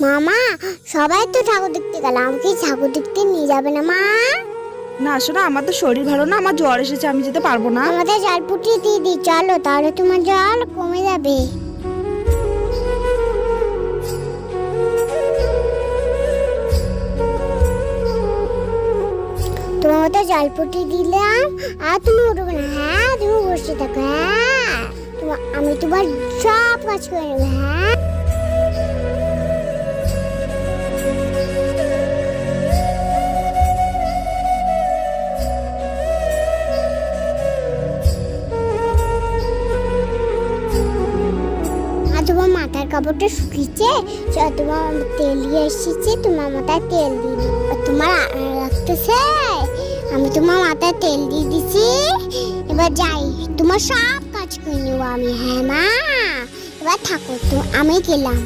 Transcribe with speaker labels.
Speaker 1: মামা সবাই তো ঠাকুর দেখতে গেল আমাকে ঠাকুর দেখতে নিয়ে যাবে না মা?
Speaker 2: না শোনা আমার তো শরীর ভালো না আমার জ্বর এসেছে আমি যেতে পারব না।
Speaker 1: আমাদের জল ফুটিয়ে দিয়ে দিই চলো তাহলে তোমার জল কমে যাবে। তোমার তো জল দিলাম আর তুমি উঠবে না হ্যাঁ? তুমি বসে থাকো হ্যাঁ? আমি তোমার সব কাজ করে নেব হ্যাঁ? মাথার কাপড়টা শুকিয়েছে তোমার তেল দিয়ে এসেছে, তোমার মাথায় তেল দিয়ে তোমার লাগতেছে? আমি তোমার মাথায় তেল দিয়ে দিছি। এবার যাই, তোমার সব কাজ করে নেব আমি হ্যাঁ মা? এবার থাকো তো, আমি গেলাম।